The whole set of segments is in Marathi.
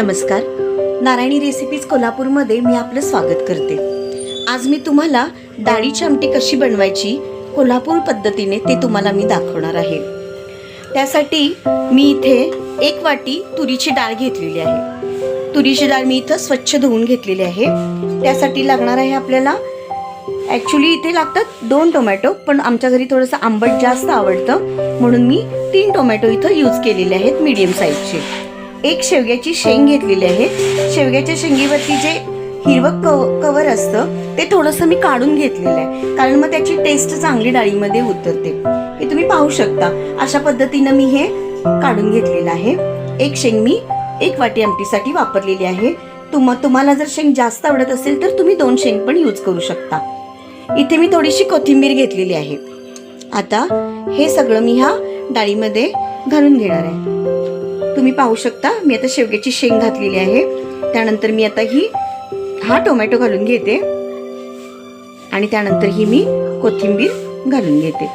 नमस्कार. नारायणी रेसिपीज कोल्हापूरमध्ये मी आपलं स्वागत करते. आज मी तुम्हाला डाळीची आमटी कशी बनवायची कोल्हापूर पद्धतीने ते तुम्हाला मी दाखवणार आहे. त्यासाठी मी इथे एक वाटी तुरीची डाळ घेतलेली आहे. तुरीची डाळ मी इथं स्वच्छ धुवून घेतलेली आहे. त्यासाठी लागणार आहे आपल्याला ॲक्च्युली इथे लागतात दोन टोमॅटो पण आमच्या घरी थोडंसं आंबट जास्त आवडतं. म्हणून मी तीन टोमॅटो इथं यूज केलेले आहेत मीडियम साईजचे एक शेवग्याची शेंग घेतलेली आहे. शेवग्याच्या शेंगीवरती जे हिरवं कव कवर असतं ते थोडंसं मी काढून घेतलेलं आहे. कारण मग त्याची टेस्ट चांगली डाळीमध्ये उतरते. हे तुम्ही पाहू शकता. अशा पद्धतीनं मी हे काढून घेतलेलं आहे. एक शेंग मी एक वाटी आमटीसाठी वापरलेली आहे. तुम तुम्हाला जर शेंग जास्त आवडत असेल तर तुम्ही दोन शेंग पण यूज करू शकता. इथे मी थोडीशी कोथिंबीर घेतलेली आहे. आता हे सगळं मी ह्या डाळीमध्ये घालून घेणार आहे. तुम्ही पाहू शकता. मी आता शेवग्याची शेंग घातलेली आहे. त्यानंतर मी आता ही हा टोमॅटो घालून घेते. आणि त्यानंतर ही मी कोथिंबीर घालून घेते.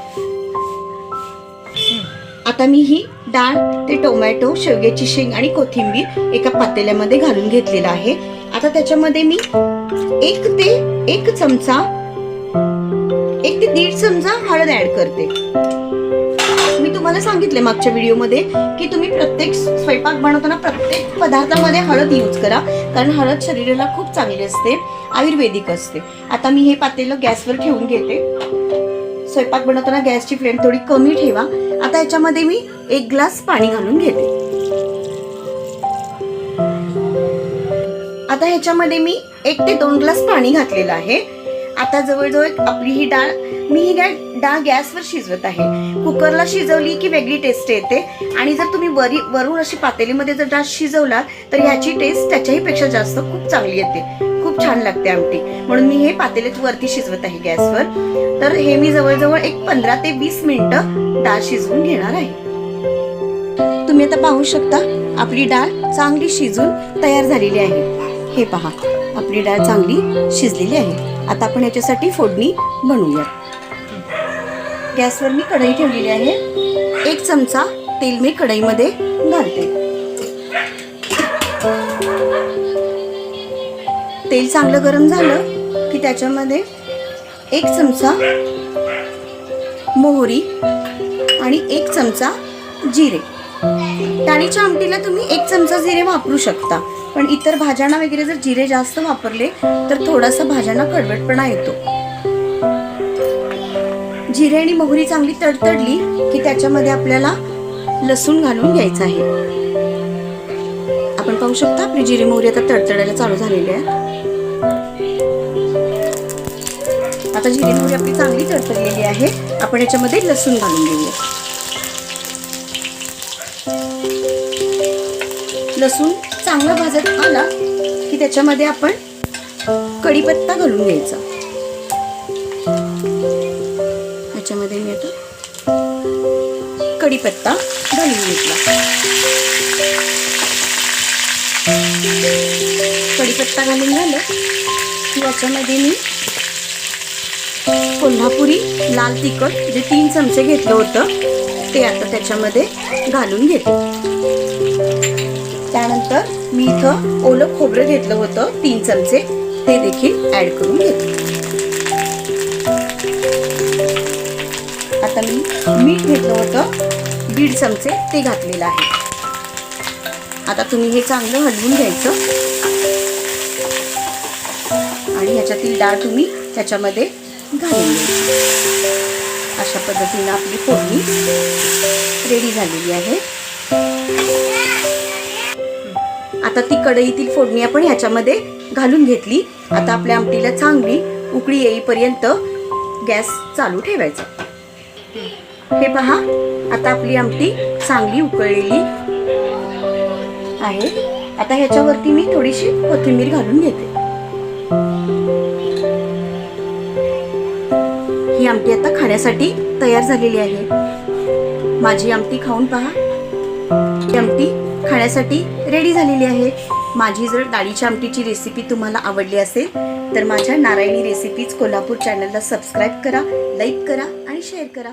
आता मी ही डाळ ते टोमॅटो शेवग्याची शेंग आणि कोथिंबीर एका पातेल्यामध्ये घालून घेतलेला आहे. आता त्याच्यामध्ये मी एक ते एक चमचा एक ते दीड चमचा हळद ऍड करते. तुम्हाला सांगितले मागच्या व्हिडिओमध्ये की तुम्ही प्रत्येक स्वयंपाक बनवताना प्रत्येक पदार्थामध्ये हळद यूज करा कारण हळद शरीराला खूप चांगली असते आयुर्वेदिक असते. आता मी हे पातेलं गॅसवर ठेवून घेते. स्वयंपाक बनवताना गॅसची फ्लेम थोडी कमी ठेवा. आता याच्यामध्ये मी एक ग्लास पाणी घालून घेते. आता ह्याच्यामध्ये मी एक ते दोन ग्लास पाणी घातलेलं आहे. आता जवळजवळ आपली ही डाळ मी ही डाळ डाळ गॅसवर शिजवत आहे. कुकरला शिजवली की वेगळी टेस्ट येते. आणि जर तुम्ही वरी वरून अशी पातेलीमध्ये जर डाळ शिजवला तर ह्याची टेस्ट त्याच्याही पेक्षा जास्त खूप चांगली येते. खूप छान लागते आमटी. म्हणून मी हे पातेलीत वरती शिजवत आहे गॅसवर. तर हे मी जवळजवळ एक पंधरा ते वीस मिनिटं डाळ शिजवून घेणार आहे. तुम्ही आता पाहू शकता आपली डाळ चांगली शिजून तयार झालेली आहे. हे पहा आपली डाळ चांगली शिजलेली आहे. आता आपण याच्यासाठी फोडणी बनवूया गॅसवर मी कढई ठेवलेली आहे. एक चमचा तेल मी कढईमध्ये घालते. तेल चांगलं गरम झालं की त्याच्यामध्ये एक चमचा मोहरी आणि एक चमचा जिरे. डाळीच्या आमटीला तुम्ही एक चमचा जिरे वापरू शकता. पण इतर भाज्यांना वगैरे जर जिरे जास्त वापरले तर थोडासा भाज्यांना कडवटपणा येतो. जिरे आणि मोहरी चांगली तडतडली की त्याच्यामध्ये आपल्याला लसूण घालून घ्यायचं आहे. आपण पाहू शकता आपली जिरे मोहरी आता तडतडायला चालू झालेली आहे. आता जिरे मोहरी आपली चांगली तडतडलेली आहे. आपण याच्यामध्ये लसूण घालून घेऊया. लसूण चांगला भाजत आला की त्याच्यामध्ये आपण कढीपत्ता घालून घ्यायचा. त्याच्यामध्ये मी आता कढीपत्ता घालून घेतला. कढीपत्ता घालून झालं की याच्यामध्ये मी कोल्हापुरी लाल तिखट जे तीन चमचे घेतलं होतं ते आता त्याच्यामध्ये घालून घेते. त्यानंतर मी इथं ओलं खोबरं घेतलं होतं तीन चमचे. ते देखील ॲड करून घेते. आता मी मीठ घेतलं होतं दीड चमचे ते घातलेलं आहे. आता तुम्ही हे चांगलं हलवून घ्यायचं. आणि ह्याच्यातील डाळ तुम्ही त्याच्यामध्ये घालून घ्यायची. अशा पद्धतीनं आपली फोडणी रेडी झालेली आहे. आता ती कढईतील फोडणी आपण ह्याच्यामध्ये घालून घेतली. आता आपल्या आमटीला चांगली उकळी येईपर्यंत गॅस चालू ठेवायचा. हे पहा आता आपली आमटी चांगली उकळलेली आहे. आता ह्याच्यावरती मी थोडीशी कोथिंबीर घालून घेते. ही आमटी आता खाण्यासाठी तयार झालेली आहे. माझी आमटी खाऊन पहा. ही आमटी खाण्यासाठी रेडी झालेली आहे. माझी जर डाळीच्या आमटीची रेसिपी तुम्हाला आवडली असेल तर माझ्या नारायणी रेसिपीज कोल्हापूर चॅनलला सबस्क्राईब करा लाईक करा आणि शेअर करा.